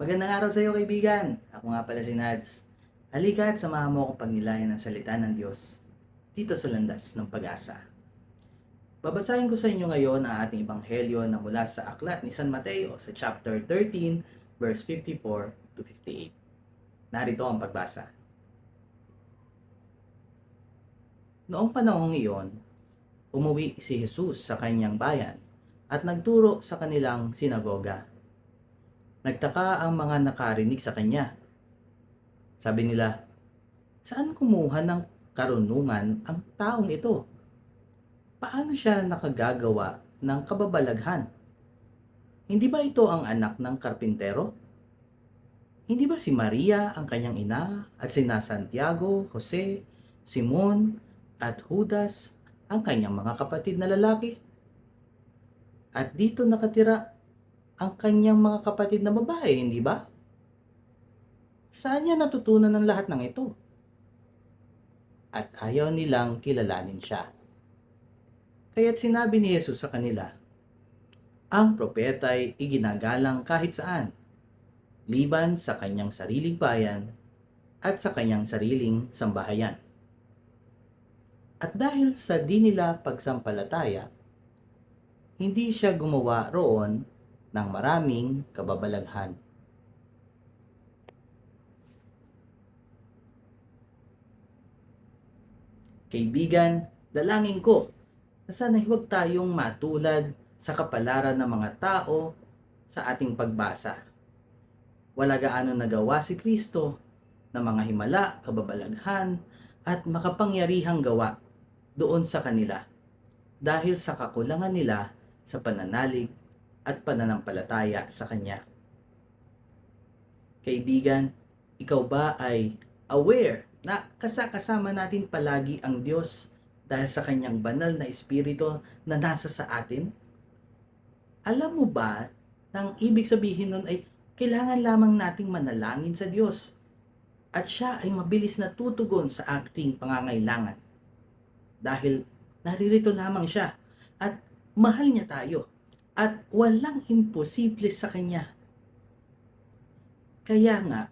Magandang araw sa iyo kaibigan. Ako nga pala si Nads. Halika at samahan mo akong pagnilayan ng salita ng Diyos dito sa landas ng pag-asa. Babasahin ko sa inyo ngayon ang ating ebanghelyo na mula sa aklat ni San Mateo sa chapter 13 verse 54 to 58. Narito ang pagbasa. Noong panahong iyon, umuwi si Jesus sa kanyang bayan at nagturo sa kanilang sinagoga. Nagtaka ang mga nakarinig sa kanya. Sabi nila, saan kumuha ng karunungan ang taong ito? Paano siya nakagagawa ng kababalaghan? Hindi ba ito ang anak ng karpintero? Hindi ba si Maria ang kanyang ina at sina Santiago, Jose, Simon at Judas ang kanyang mga kapatid na lalaki? At dito nakatira ang kanyang mga kapatid na babae, hindi ba? Saan niya natutunan ng lahat ng ito? At ayaw nilang kilalanin siya. Kaya't sinabi ni Jesus sa kanila, ang propeta ay iginagalang kahit saan, liban sa kanyang sariling bayan at sa kanyang sariling sambahayan. At dahil sa di nila pagsampalataya, hindi siya gumawa roon ng maraming kababalaghan. Kaibigan, dalangin ko na sana huwag tayong matulad sa kapalaran ng mga tao sa ating pagbasa. Wala gaano nagawa si Kristo na mga himala, kababalaghan, at makapangyarihang gawa doon sa kanila dahil sa kakulangan nila sa pananalig at pananampalataya sa Kanya. Kaibigan, ikaw ba ay aware na kasakasama natin palagi ang Diyos dahil sa Kanyang banal na Espiritu na nasa sa atin? Alam mo ba na ang ibig sabihin nun ay kailangan lamang nating manalangin sa Diyos at siya ay mabilis na tutugon sa ating pangangailangan dahil naririto lamang siya at mahal niya tayo at walang imposible sa Kanya. Kaya nga,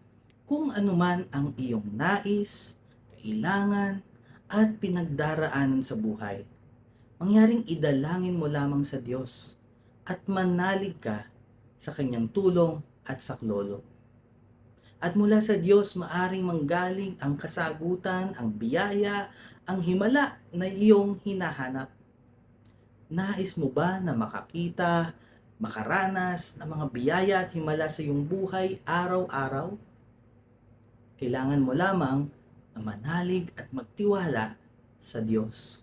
kung anuman ang iyong nais, kailangan, at pinagdaraanan sa buhay, mangyaring idalangin mo lamang sa Diyos at manalig ka sa Kanyang tulong at saklolo. At mula sa Diyos maaring manggaling ang kasagutan, ang biyaya, ang himala na iyong hinahanap. Nais mo ba na makakita, makaranas ng mga biyaya at himala sa iyong buhay araw-araw? Kailangan mo lamang na manalig at magtiwala sa Diyos.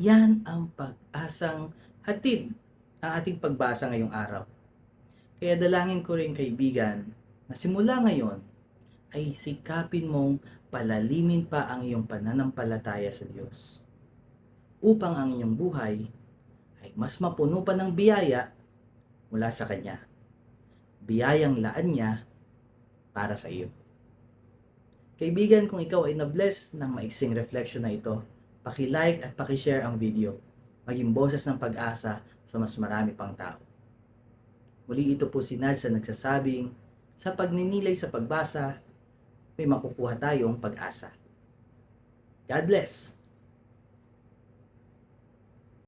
Yan ang pag-asang hatid ang ating pagbasa ngayong araw. Kaya dalangin ko rin kaibigan na simula ngayon ay sikapin mong palalimin pa ang iyong pananampalataya sa Diyos upang ang iyong buhay ay mas mapuno pa ng biyaya mula sa Kanya. Biyayang laan niya para sa iyo. Kaibigan, kung ikaw ay na-bless ng maiksing reflection na ito, paki-like at paki-share ang video. Maging boses ng pag-asa sa mas marami pang tao. Muli ito po si Nads na nagsasabing, sa pagninilay sa pagbasa, may makukuha tayong pag-asa. God bless!